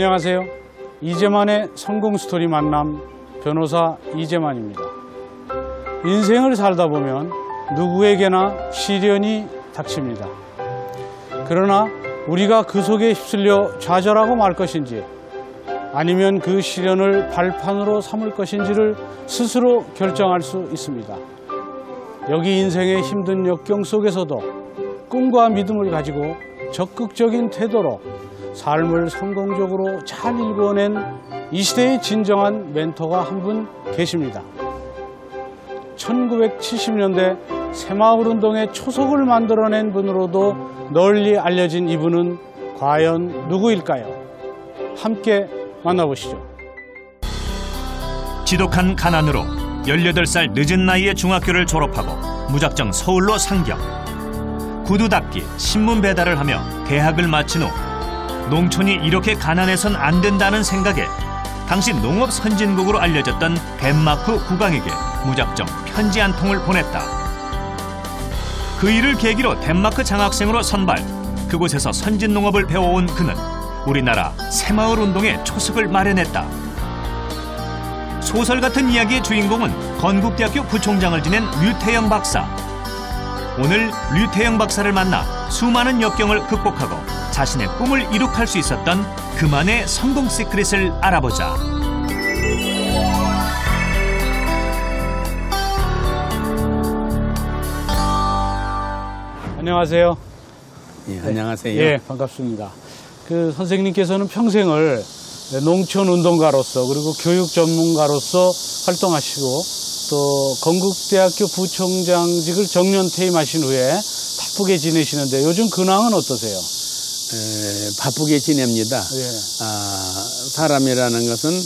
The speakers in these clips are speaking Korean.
안녕하세요. 이재만의 성공 스토리 만남 변호사 이재만입니다. 인생을 살다 보면 누구에게나 시련이 닥칩니다. 그러나 우리가 그 속에 휩쓸려 좌절하고 말 것인지 아니면 그 시련을 발판으로 삼을 것인지를 스스로 결정할 수 있습니다. 여기 인생의 힘든 역경 속에서도 꿈과 믿음을 가지고 적극적인 태도로 삶을 성공적으로 잘 일궈낸 이 시대의 진정한 멘토가 한 분 계십니다. 1970년대 새마을운동의 초석을 만들어낸 분으로도 널리 알려진 이분은 과연 누구일까요? 함께 만나보시죠. 지독한 가난으로 18살 늦은 나이에 중학교를 졸업하고 무작정 서울로 상경. 구두 닦기, 신문 배달을 하며 대학을 마친 후 농촌이 이렇게 가난해선 안 된다는 생각에 당시 농업 선진국으로 알려졌던 덴마크 국왕에게 무작정 편지 한 통을 보냈다. 그 일을 계기로 덴마크 장학생으로 선발. 그곳에서 선진 농업을 배워온 그는 우리나라 새마을 운동의 초석을 마련했다. 소설 같은 이야기의 주인공은 건국대학교 부총장을 지낸 류태영 박사. 오늘 류태영 박사를 만나 수많은 역경을 극복하고 자신의 꿈을 이룩할 수 있었던 그만의 성공 시크릿을 알아보자. 안녕하세요. 예, 안녕하세요. 예, 반갑습니다. 그 선생님께서는 평생을 농촌 운동가로서 그리고 교육 전문가로서 활동하시고 또 건국대학교 부총장직을 정년 퇴임하신 후에 바쁘게 지내시는데 요즘 근황은 어떠세요? 에, 바쁘게 지냅니다. 예. 아, 사람이라는 것은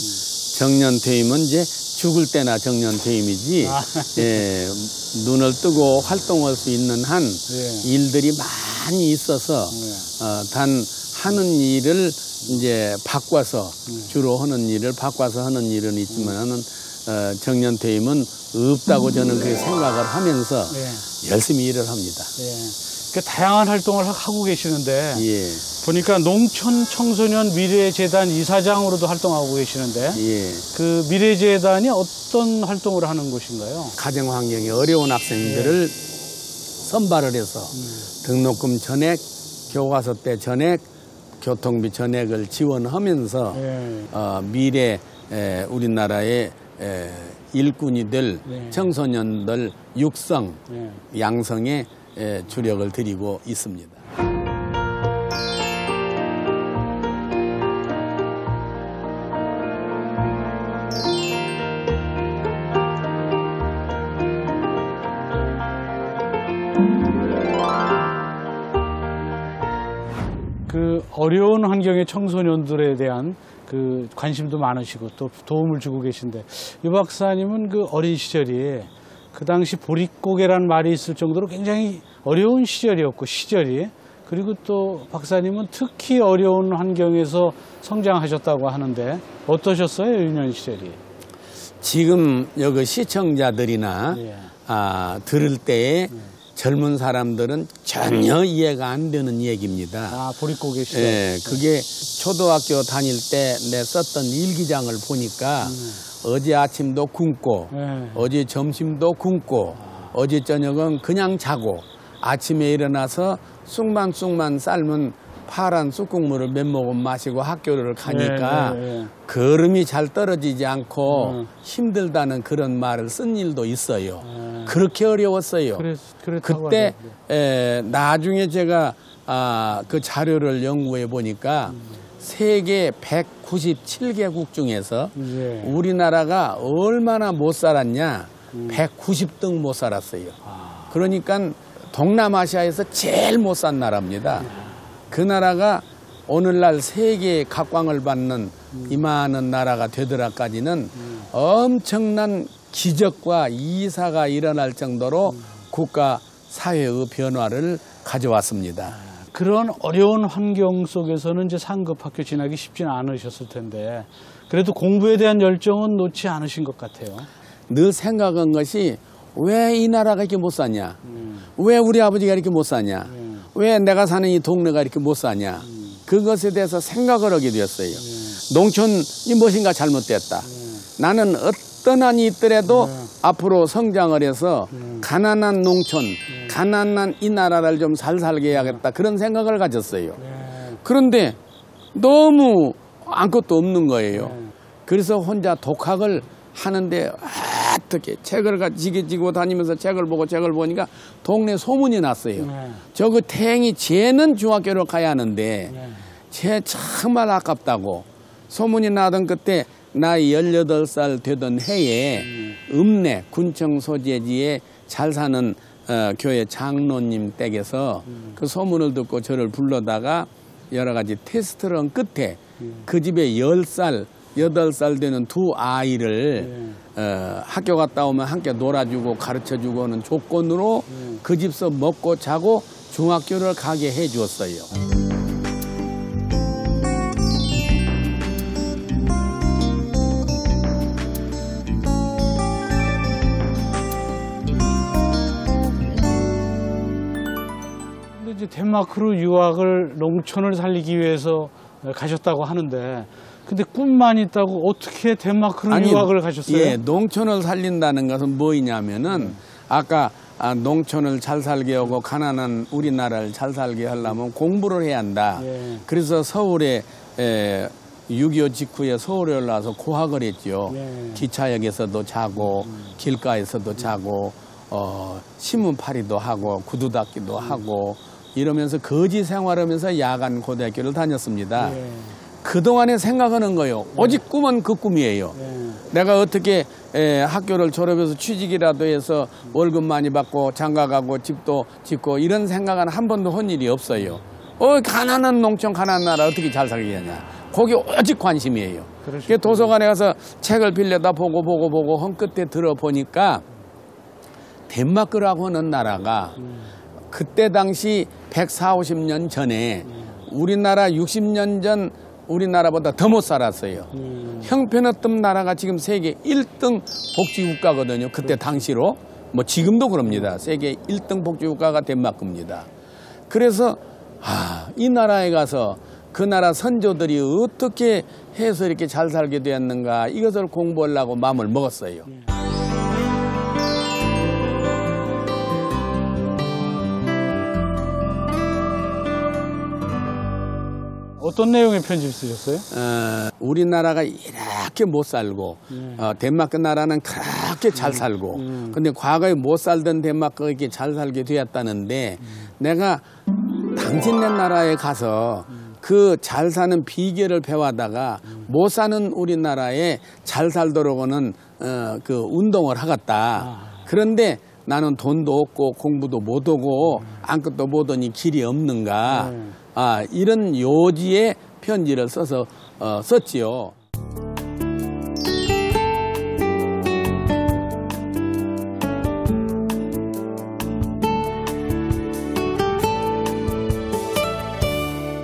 정년 퇴임은 이제 죽을 때나 정년 퇴임이지. 아. 예, 눈을 뜨고 활동할 수 있는 한 예. 일들이 많이 있어서 예. 어, 단 하는 일을 이제 바꿔서 네. 주로 하는 일을 바꿔서 하는 일은 있지만은 어, 정년 퇴임은 없다고 저는 그렇게 생각을 하면서 예. 열심히 일을 합니다. 예. 그 다양한 활동을 하- 하고 계시는데 예, 보니까 농촌 청소년 미래재단 이사장으로도 활동하고 계시는데 예. 그 미래재단이 어떤 활동을 하는 곳인가요? 가정 환경이 어려운 학생들을 선발을 해서 등록금 전액, 교과서 때 전액, 교통비 전액을 지원하면서 예. 어, 미래 에, 우리나라의 에, 일꾼이 될 네. 청소년들 육성, 예. 양성에 에, 주력을 드리고 있습니다. 그 어려운 환경의 청소년들에 대한 그 관심도 많으시고 또 도움을 주고 계신데 유 박사님은 그 어린 시절이 그 당시 보릿고개라는 말이 있을 정도로 굉장히 어려운 시절이었고 시절이 그리고 또 박사님은 특히 어려운 환경에서 성장하셨다고 하는데 어떠셨어요 유년 시절이? 지금 여기 시청자들이나 예. 아, 들을 때에 젊은 사람들은 전혀 이해가 안 되는 얘기입니다. 아 보릿고개 시절. 예, 그게 초등학교 다닐 때 내 썼던 일기장을 보니까 어제 아침도 굶고 네. 어제 점심도 굶고 어제 저녁은 그냥 자고 아침에 일어나서 쑥만쑥만 삶은 파란 쑥국물을 몇 모금 마시고 학교를 가니까 예, 예, 예. 걸음이 잘 떨어지지 않고 음. 힘들다는 그런 말을 쓴 일도 있어요. 예. 그렇게 어려웠어요. 그랬, 그때. 에, 나중에 제가 아, 그 자료를 연구해 보니까 세계 197개국 중에서 예. 우리나라가 얼마나 못 살았냐? 190등 못 살았어요. 그러니까 동남아시아에서 제일 못 산 나라입니다. 그 나라가 오늘날 세계의 각광을 받는 이만한 나라가 되더라까지는 엄청난 기적과 이사가 일어날 정도로 국가 사회의 변화를 가져왔습니다. 그런 어려운 환경 속에서는 이제 상급 학교 진학이 쉽지는 않으셨을 텐데 그래도 공부에 대한 열정은 놓지 않으신 것 같아요. 늘 생각한 것이 왜 이 나라가 이렇게 못 사냐? 왜 우리 아버지가 이렇게 못 사냐? 왜 내가 사는 이 동네가 이렇게 못 사냐? 그것에 대해서 생각을 하게 되었어요. 농촌이 무엇인가 잘못됐다. 나는 어떤 한이 있더라도 앞으로 성장을 해서 가난한 농촌, 가난한 이 나라를 좀잘 살게 해야겠다. 그런 생각을 가졌어요. 그런데 너무 아무것도 없는 거예요. 그래서 혼자 독학을 하는데 어떻게 책을 가지게 지고 다니면서 책을 보고 책을 보니까 동네 소문이 났어요. 네. 저그 태행이 쟤는 중학교를 가야 하는데 네. 쟤 정말 아깝다고 소문이 나던 그때 나이 18살 되던 해에 읍내 군청 소재지에 잘 사는 어, 교회 장로님 댁에서 그 소문을 듣고 저를 불러다가 여러 가지 테스트를 한 끝에 그 집에 10살, 8살 되는 두 아이를 어, 학교 갔다 오면 함께 놀아주고 가르쳐주고 하는 조건으로 그 집서 먹고 자고 중학교를 가게 해 주었어요. 덴마크로 유학을 농촌을 살리기 위해서 가셨다고 하는데 근데 꿈만 있다고 어떻게 덴마크로 아니, 유학을 가셨어요? 예, 농촌을 살린다는 것은 뭐이냐면은 아까 아, 농촌을 잘 살게 하고 가난한 우리나라를 잘 살게 하려면 공부를 해야 한다. 예. 그래서 서울에 에, 6.25 직후에 서울에 올라와서 고학을 했죠. 예. 기차역에서도 자고 길가에서도 자고 어, 신문팔이도 하고 구두 닦기도 하고 이러면서 거지 생활하면서 야간 고등학교를 다녔습니다. 예. 그동안에 생각하는 거예요. 오직 꿈은 그 꿈이에요. 예. 내가 어떻게 에, 학교를 졸업해서 취직이라도 해서 월급 많이 받고 장가 가고 집도 짓고 이런 생각은 한 번도 한 일이 없어요. 어, 가난한 농촌, 가난한 나라 어떻게 잘 살겠냐. 거기 오직 관심이에요. 그러시군요. 그 도서관에 가서 책을 빌려다 보고 보고 보고 한 끝에 들어보니까 덴마크라고 하는 나라가 그때 당시 140, 50년 전에 우리나라 60년 전 우리나라보다 더 못 살았어요. 음. 형편없던 나라가 지금 세계 1등 복지국가거든요. 그때 당시로. 뭐 지금도 그럽니다. 세계 1등 복지국가가 덴마크입니다. 그래서 아, 이 나라에 가서 그 나라 선조들이 어떻게 해서 이렇게 잘 살게 되었는가 이것을 공부하려고 마음을 먹었어요. 어떤 내용의 편지를 쓰셨어요? 어, 우리나라가 이렇게 못 살고 어, 덴마크 나라는 그렇게 잘 살고 근데 과거에 못 살던 덴마크가 이렇게 잘 살게 되었다는데 내가 당신네 나라에 가서 그 잘 사는 비결을 배워다가 못 사는 우리나라에 잘 살도록 하는 어, 그 운동을 하겠다. 그런데 나는 돈도 없고 공부도 못하고 아무것도 못하니 길이 없는가. 아, 이런 요지의 편지를 써서 어, 썼지요.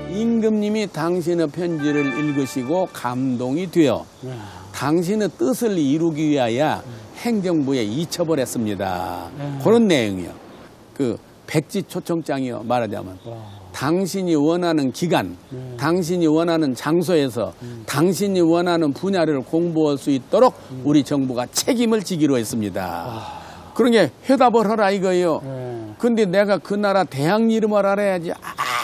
임금님이 당신의 편지를 읽으시고 감동이 되어 당신의 뜻을 이루기 위하여 행정부에 이첩을 했습니다. 그런 내용이요. 그 백지 초청장이요. 말하자면 당신이 원하는 기간, 당신이 원하는 장소에서 당신이 원하는 분야를 공부할 수 있도록 우리 정부가 책임을 지기로 했습니다. 그런 게 회답을 하라 이거예요. 예. 근데 내가 그 나라 대학 이름을 알아야지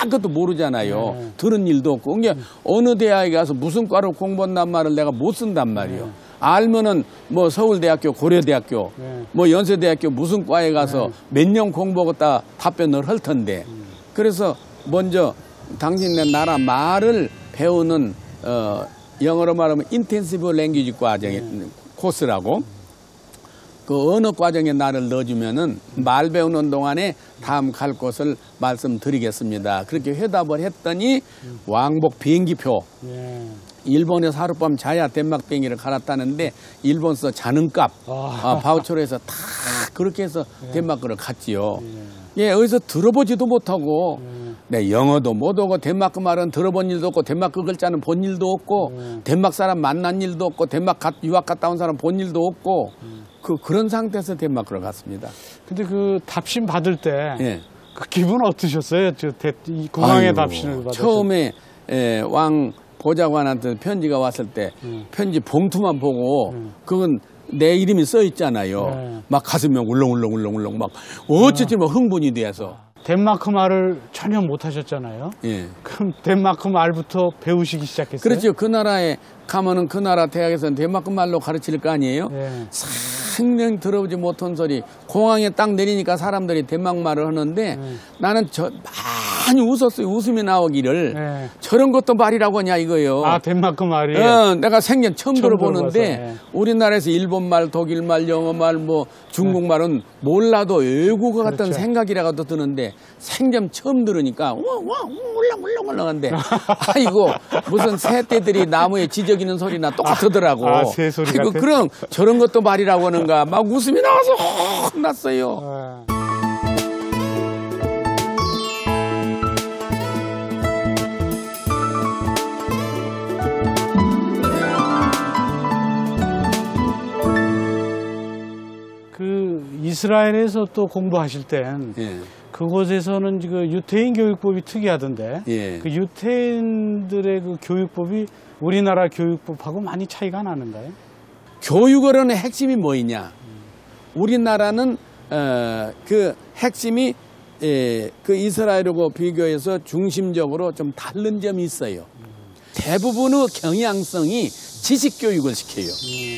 아무것도 모르잖아요. 들은 일도 없고. 그게 어느 대학에 가서 무슨 과로 공부한단 말을 내가 못 쓴단 말이에요. 알면은 뭐 서울대학교, 고려대학교, 네. 뭐 연세대학교 무슨 과에 가서 몇 년 공부하겠다 답변을 할 텐데. 그래서 먼저 당신네 나라 말을 배우는 어, 영어로 말하면 인텐시브 랭귀지 과정의 코스라고 그 언어 과정에 나를 넣어주면은 말 배우는 동안에 다음 갈 곳을 말씀드리겠습니다. 그렇게 회답을 했더니 왕복 비행기표 예. 일본에서 하룻밤 자야 덴마크 비행기를 갈았다는데 일본서 자는 값 아. 아, 바우처로 해서 다 그렇게 해서 덴마크를 갔지요. 예, 어디서 들어보지도 못하고 내 영어도 못하고 덴마크 말은 들어본 일도 없고 덴마크 글자는 본 일도 없고 덴마크 사람 만난 일도 없고 덴마크 가- 유학 갔다 온 사람 본 일도 없고 그 그런 상태에서 덴마크로 갔습니다. 근데 그 답신 받을 때그 예. 기분 어떠셨어요? 저 대, 이 공항에 아이고, 답신을 때. 처음에 에, 왕 보좌관한테 편지가 왔을 때 음. 편지 봉투만 보고 그건 내 이름이 써 있잖아요. 네. 막 가슴이 울렁울렁울렁울렁 막 어찌지 뭐 흥분이 돼서 덴마크 말을 전혀 못 하셨잖아요. 예. 그럼 덴마크 말부터 배우시기 시작했어요? 그렇죠. 그 나라에 가면은 그 나라 대학에서는 덴마크 말로 가르칠 거 아니에요? 네. 생명 들어보지 못한 소리. 공항에 딱 내리니까 사람들이 덴마크 말을 하는데 네. 나는 저 많이 웃었어요. 웃음이 나오기를. 네. 저런 것도 말이라고 하냐 이거요. 아 덴마크 말이 어, 내가 생전 처음, 처음 들어보는데 예. 우리나라에서 일본말, 독일말, 영어말, 뭐 중국말은 몰라도 외국어 같은 그렇죠. 생각이라고도 드는데 생전 처음 들으니까 와와 울렁울렁울렁한데 아이고 무슨 새떼들이 나무에 지저귀는 소리나 똑같더라고. 아, 새 소리 아이고 같아? 그럼 저런 것도 말이라고 하는가 막 웃음이 나와서 혼났어요. 그 이스라엘에서 또 공부하실 땐 예. 그곳에서는 그 유태인 교육법이 특이하던데 예. 그 유태인들의 그 교육법이 우리나라 교육법하고 많이 차이가 나는가요? 교육어로는 핵심이 뭐이냐? 우리나라는 어, 그 핵심이 에, 그 이스라엘하고 비교해서 중심적으로 좀 다른 점이 있어요. 대부분의 경향성이 지식 교육을 시켜요.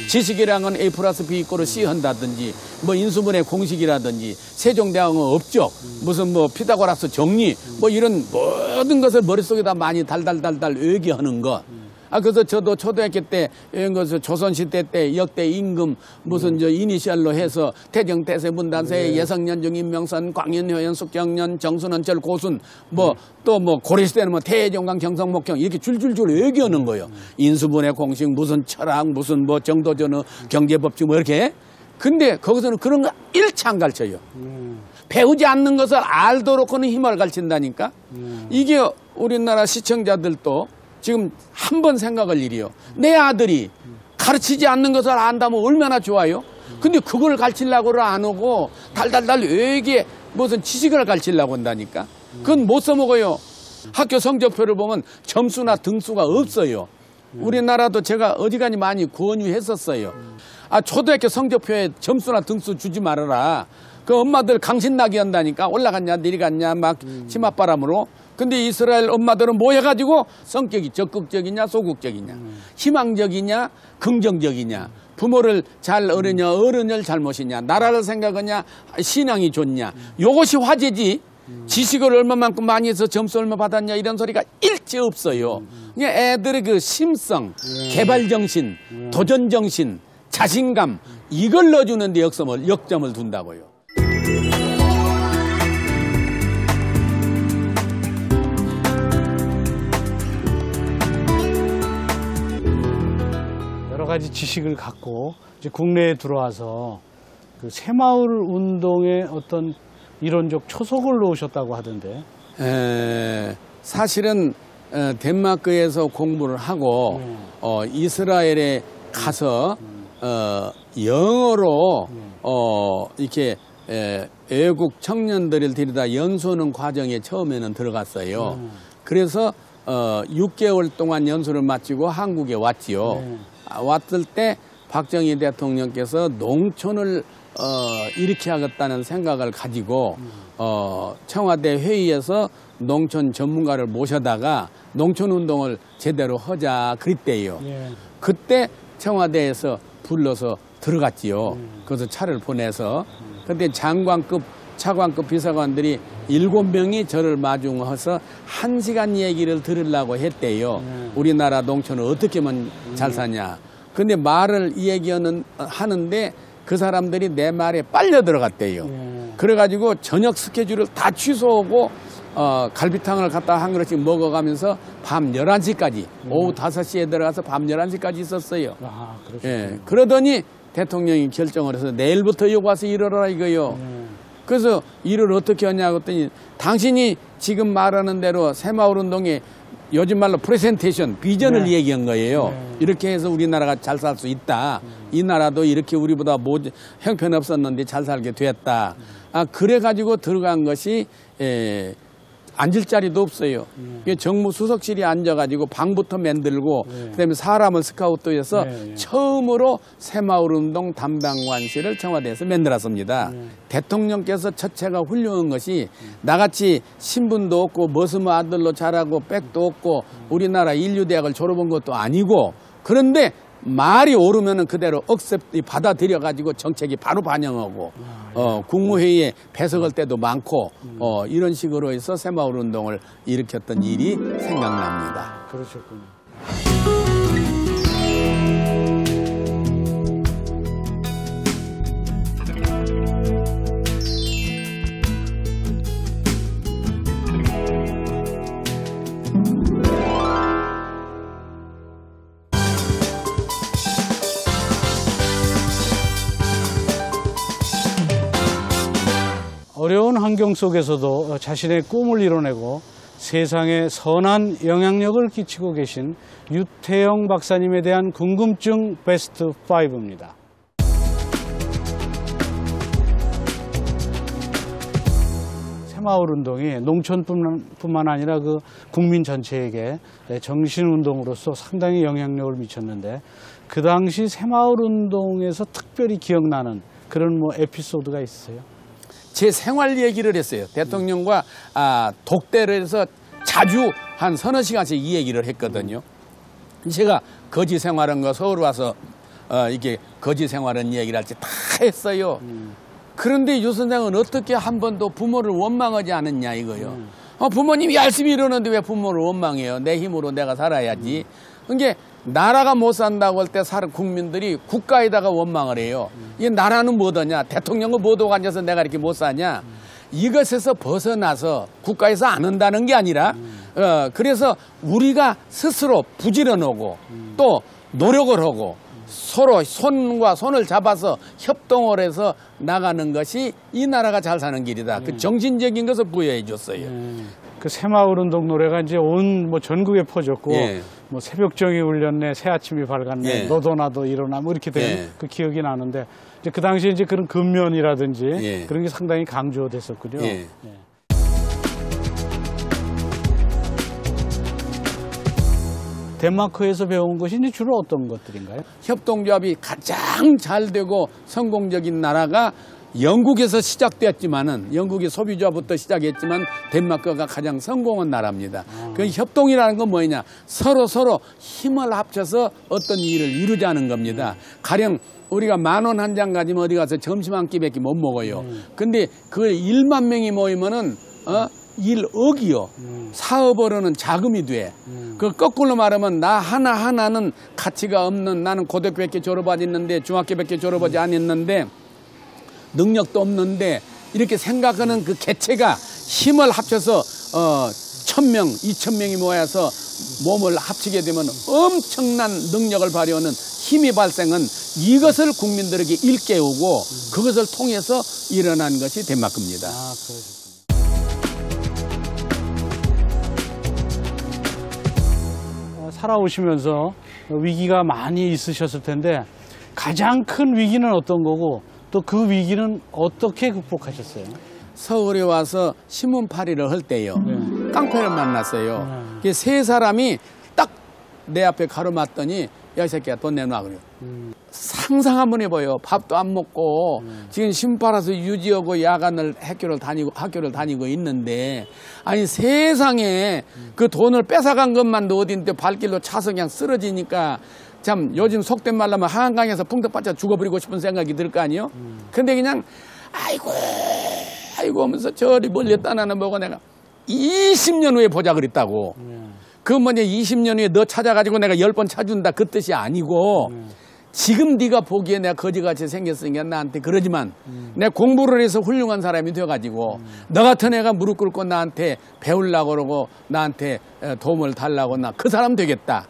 지식이란 건 A 플러스 B 이꼬르 C 한다든지 뭐 인수분해 공식이라든지 세종대왕은 업적 무슨 뭐 피타고라스 정리 뭐 이런 모든 것을 머릿속에다 많이 달달달달 외기하는 것. 아 그래서 저도 초등학교 때 이런 것을 조선시대 때 역대 임금 무슨 저 이니셜로 해서 태정 태세 문단세 예성년중 임명선 광연효연 숙경년 정순원철 고순 뭐 또뭐 고려시대는 뭐 태종강 정성목경 이렇게 줄줄줄 외기하는 거예요. 인수분해 공식 무슨 철학 무슨 뭐 정도전의 경제법칙 뭐 이렇게. 근데 거기서는 그런 거 일치 안 가르쳐요. 배우지 않는 것을 알도록 하는 힘을 가르친다니까. 이게 우리나라 시청자들도 지금 한 번 생각할 일이요. 내 아들이 가르치지 않는 것을 안다면 얼마나 좋아요. 근데 그걸 가르치려고를 안 오고 달달달 외계 무슨 지식을 가르치려고 한다니까. 그건 못 써먹어요. 학교 성적표를 보면 점수나 등수가 없어요. 우리나라도 제가 어지간히 많이 권유했었어요. 아, 초등학교 성적표에 점수나 등수 주지 말아라. 그 엄마들 강신나게 한다니까 올라갔냐 내려갔냐 막 치맛바람으로. 근데 이스라엘 엄마들은 뭐 해가지고 성격이 적극적이냐 소극적이냐 희망적이냐 긍정적이냐 부모를 잘 어르냐 어른을 잘못이냐 나라를 생각하냐 신앙이 좋냐 요것이 화제지 지식을 얼마만큼 많이 해서 점수 얼마 받았냐 이런 소리가 일체 없어요. 그냥 애들의 그 심성, 개발 정신, 도전 정신, 자신감 이걸 넣어주는데 역점을 역점을 둔다고요. 가지 지식을 갖고 이제 국내에 들어와서 그 새마을 운동의 어떤 이론적 초석을 놓으셨다고 하던데. 에, 사실은 어, 덴마크에서 공부를 하고 어, 이스라엘에 가서 어, 영어로 어, 이렇게 에, 외국 청년들을 데려다 연수하는 과정에 처음에는 들어갔어요. 그래서 어, 6개월 동안 연수를 마치고 한국에 왔지요. 네. 아, 왔을 때 박정희 대통령께서 농촌을 어, 일으켜야겠다는 생각을 가지고 어, 청와대 회의에서 농촌 전문가를 모셔다가 농촌 운동을 제대로 하자 그랬대요. 예. 그때 청와대에서 불러서 들어갔지요. 그래서 차를 보내서 그때 장관급 차관급 비서관들이 일곱 명이 저를 마중해서 한 시간 얘기를 들으려고 했대요. 우리나라 농촌을 어떻게 하면 잘 사냐. 근데 말을 얘기하는 하는데 그 사람들이 내 말에 빨려 들어갔대요. 예. 그래가지고 저녁 스케줄을 다 취소하고 어, 갈비탕을 갖다 한 그릇씩 먹어가면서 밤 11시까지 오후 5시에 들어가서 밤 11시까지 있었어요. 아. 예. 그러더니 대통령이 결정을 해서 내일부터 여기 와서 일하라 이거요. 그래서 일을 어떻게 하냐고 했더니 당신이 지금 말하는 대로 새마을 운동에 요즘 말로 프레젠테이션, 비전을 네. 얘기한 거예요. 네. 이렇게 해서 우리나라가 잘 살 수 있다. 이 나라도 이렇게 우리보다 모 형편없었는데 잘 살게 됐다. 아, 그래 가지고 들어간 것이, 에, 앉을 자리도 없어요. 이게 정무 수석실이 앉아가지고 방부터 만들고 그다음에 사람을 스카우트해서 네, 네. 처음으로 새마을 운동 담당관실을 청와대에서 만들었습니다. 대통령께서 첫째가 훌륭한 것이 나같이 신분도 없고 머슴 아들로 자라고 백도 없고 우리나라 인류대학을 졸업한 것도 아니고 그런데 말이 오르면은 그대로 억셉이 받아들여 가지고 정책이 바로 반영하고 어 국무회의에 배석할 때도 많고 어 이런 식으로 해서 새마을 운동을 일으켰던 일이 생각납니다. 그러셨군요. 어려운 환경 속에서도 자신의 꿈을 이뤄내고 세상에 선한 영향력을 끼치고 계신 유태영 박사님에 대한 궁금증 베스트 5입니다. 새마을 운동이 농촌뿐만 아니라 그 국민 전체에게 정신 운동으로서 상당히 영향력을 미쳤는데 그 당시 새마을 운동에서 특별히 기억나는 그런 뭐 에피소드가 있어요. 제 생활 얘기를 했어요. 대통령과 아, 독대를 해서 자주 한 서너 시간씩 이 얘기를 했거든요. 제가 거지 생활한 거 서울 와서 어, 이게 거지 생활한 얘기를 할지 다 했어요. 그런데 유 선생은 어떻게 한 번도 부모를 원망하지 않았냐 이거요. 어, 부모님이 열심히 이러는데 왜 부모를 원망해요? 내 힘으로 내가 살아야지. 그게 나라가 못 산다고 할 때 사람 국민들이 국가에다가 원망을 해요. 이 나라는 뭐더냐? 대통령은 뭐도 앉아서 내가 이렇게 못 사냐? 이것에서 벗어나서 국가에서 안 한다는 게 아니라 어, 그래서 우리가 스스로 부지런하고 또 노력을 하고 서로 손과 손을 잡아서 협동을 해서 나가는 것이 이 나라가 잘 사는 길이다. 그 정신적인 것을 부여해 줬어요. 그 새마을 운동 노래가 이제 온 뭐 전국에 퍼졌고 예. 뭐 새벽정이 울렸네 새 아침이 밝았네 예. 너도 나도 일어나 뭐 이렇게 된 예. 그 기억이 나는데 이제 그 당시에 이제 그런 근면이라든지 예. 그런 게 상당히 강조됐었군요. 예. 덴마크에서 배운 것이 이제 주로 어떤 것들인가요? 협동조합이 가장 잘 되고 성공적인 나라가 영국에서 시작되었지만은 영국이 소비조합부터 시작했지만 덴마크가 가장 성공한 나라입니다. 그 협동이라는 건 뭐냐? 서로 서로 힘을 합쳐서 어떤 일을 이루자는 겁니다. 가령 우리가 만 원 한 장 가지면 어디 가서 점심 한 끼밖에 못 먹어요. 근데 그 1만 명이 모이면은 어? 1억이요. 사업으로는 자금이 돼. 그 거꾸로 말하면 나 하나 하나는 가치가 없는 나는 고등학교밖에 졸업하지 않는데 중학교밖에 졸업하지 않았는데 능력도 없는데 이렇게 생각하는 그 개체가 힘을 합쳐서 어, 천 명, 이천 명이 모여서 몸을 합치게 되면 엄청난 능력을 발휘하는 힘이 발생은 이것을 국민들에게 일깨우고 그것을 통해서 일어난 것이 덴마크입니다. 아. 어, 살아오시면서 위기가 많이 있으셨을 텐데 가장 큰 위기는 어떤 거고 또 그 위기는 어떻게 극복하셨어요? 서울에 와서 신문팔이를 할 때요. 네. 깡패를 만났어요. 그세 사람이 딱 내 앞에 가로막더니 야, 이 새끼야, 돈 내놔. 그래요. 상상 한번 해봐요. 밥도 안 먹고 지금 신 팔아서 유지하고 야간을 학교를 다니고 학교를 다니고 있는데 아니 세상에 그 돈을 뺏어간 것만도 어딘데 발길로 차서 그냥 쓰러지니까 참 요즘 속된 말로 하면 한강에서 풍덩 빠져 죽어버리고 싶은 생각이 들 거 아니에요? 근데 그냥 아이고 아이고 하면서 저리 멀리 떠나는 보고 내가 20년 후에 보자 그랬다고. 그 뭐냐 20년 후에 너 찾아가지고 내가 10번 찾준다 그 뜻이 아니고 지금 네가 보기에 내가 거지같이 생겼으니까 나한테 그러지만 내가 공부를 해서 훌륭한 사람이 돼가지고 너 같은 애가 무릎 꿇고 나한테 배우려고 그러고 나한테 어, 도움을 달라고 나 그 사람 되겠다.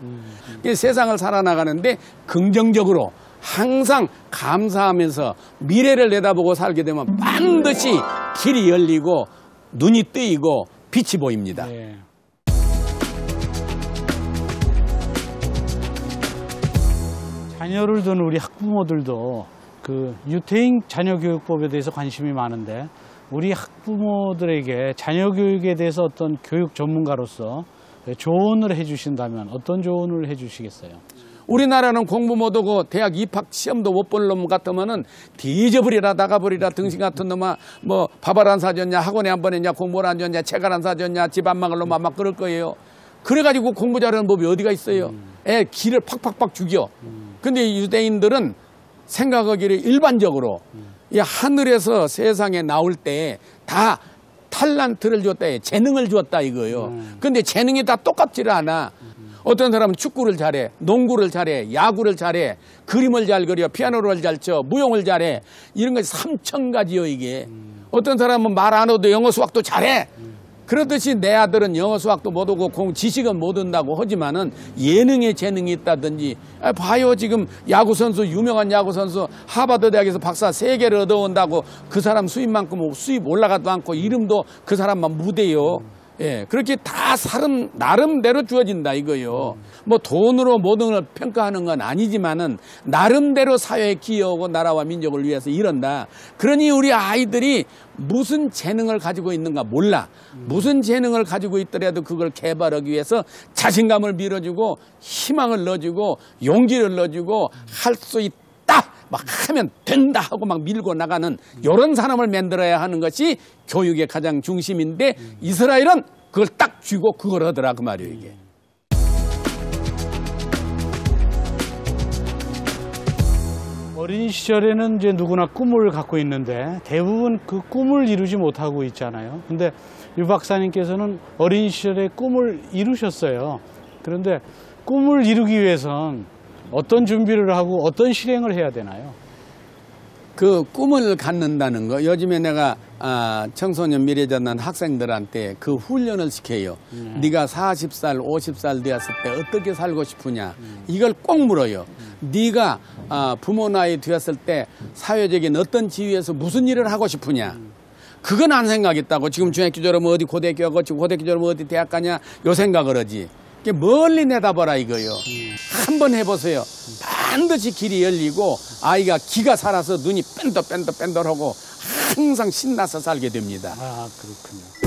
이 세상을 살아나가는데 긍정적으로 항상 감사하면서 미래를 내다보고 살게 되면 반드시 길이 열리고 눈이 뜨이고 빛이 보입니다. 네. 자녀를 둔 우리 학부모들도 그 유태인 자녀교육법에 대해서 관심이 많은데 우리 학부모들에게 자녀 교육에 대해서 어떤 교육 전문가로서 조언을 해주신다면 어떤 조언을 해주시겠어요? 우리나라는 공부 못하고 대학 입학 시험도 못 볼 놈 같으면은 뒤져버리라 나가버리라 등신 같은 놈아 뭐 밥을 안 사줬냐 학원에 한번 했냐 공부를 안 줬냐 책을 안 사줬냐 집 안 막을 놈 아마 그럴 거예요. 그래가지고 공부 잘하는 법이 어디가 있어요? 애 기를 팍팍팍 죽여. 근데 이 유대인들은 생각하기를 일반적으로 이 하늘에서 세상에 나올 때 다 탈란트를 줬다, 재능을 줬다 이거예요. 근데 재능이 다 똑같지를 않아. 어떤 사람은 축구를 잘해, 농구를 잘해, 야구를 잘해, 그림을 잘 그려, 피아노를 잘 쳐, 무용을 잘해. 이런 것이 삼천 가지요 이게. 어떤 사람은 말 안 해도 영어 수학도 잘해. 그렇듯이 내 아들은 영어 수학도 못하고 공 지식은 못 한다고 하지만은 예능에 재능이 있다든지 아, 봐요 지금 야구 선수 유명한 야구 선수 하버드 대학에서 박사 세 개를 얻어온다고 그 사람 수입만큼 수입 올라가도 않고 이름도 그 사람만 무대요. 예, 그렇게 다 사람 나름대로 주어진다 이거요. 뭐 돈으로 모든 걸 평가하는 건 아니지만은 나름대로 사회에 기여하고 나라와 민족을 위해서 이런다. 그러니 우리 아이들이 무슨 재능을 가지고 있는가 몰라. 무슨 재능을 가지고 있더라도 그걸 개발하기 위해서 자신감을 밀어주고 희망을 넣어주고 용기를 넣어주고 할수 있다. 막 하면 된다 하고 막 밀고 나가는 이런 사람을 만들어야 하는 것이 교육의 가장 중심인데 이스라엘은 그걸 딱 쥐고 그걸 하더라 그 말이에요 이게. 어린 시절에는 이제 누구나 꿈을 갖고 있는데 대부분 그 꿈을 이루지 못하고 있잖아요. 근데 유 박사님께서는 어린 시절에 꿈을 이루셨어요. 그런데 꿈을 이루기 위해선 어떤 준비를 하고 어떤 실행을 해야 되나요? 그 꿈을 갖는다는 거 요즘에 내가 아, 청소년 미래전단 학생들한테 그 훈련을 시켜요. 네 가 40살, 50살 되었을 때 어떻게 살고 싶으냐 이걸 꼭 물어요. 네가 아, 부모 나이 되었을 때 사회적인 어떤 지위에서 무슨 일을 하고 싶으냐. 그건 안 생각했다고 지금 중학교 졸업하면 어디 고등학교 가고 지금 고등학교 졸업하면 어디 대학 가냐 요 생각을 하지. 멀리 내다봐라 이거요. 한번 해보세요. 반드시 길이 열리고 아이가 기가 살아서 눈이 뺀덕뺀덕뺀덕하고 항상 신나서 살게 됩니다. 아, 그렇군요.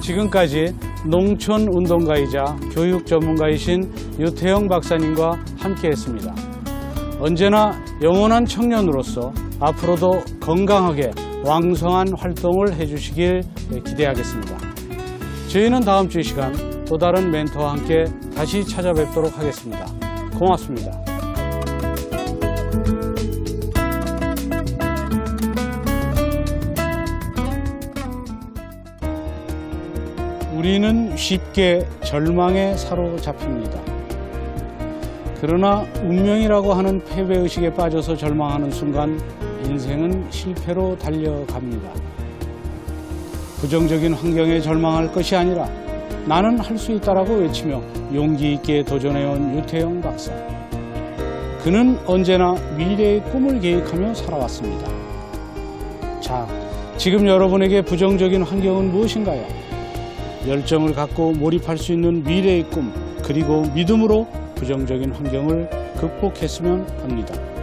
지금까지 농촌 운동가이자 교육 전문가이신 유태영 박사님과 함께 했습니다. 언제나 영원한 청년으로서 앞으로도 건강하게 왕성한 활동을 해주시길 기대하겠습니다. 저희는 다음 주 이 시간 또 다른 멘토와 함께 다시 찾아뵙도록 하겠습니다. 고맙습니다. 우리는 쉽게 절망에 사로잡힙니다. 그러나 운명이라고 하는 패배의식에 빠져서 절망하는 순간 인생은 실패로 달려갑니다. 부정적인 환경에 절망할 것이 아니라 나는 할 수 있다라고 외치며 용기 있게 도전해온 유태영 박사. 그는 언제나 미래의 꿈을 계획하며 살아왔습니다. 자, 지금 여러분에게 부정적인 환경은 무엇인가요? 열정을 갖고 몰입할 수 있는 미래의 꿈, 그리고 믿음으로 부정적인 환경을 극복했으면 합니다.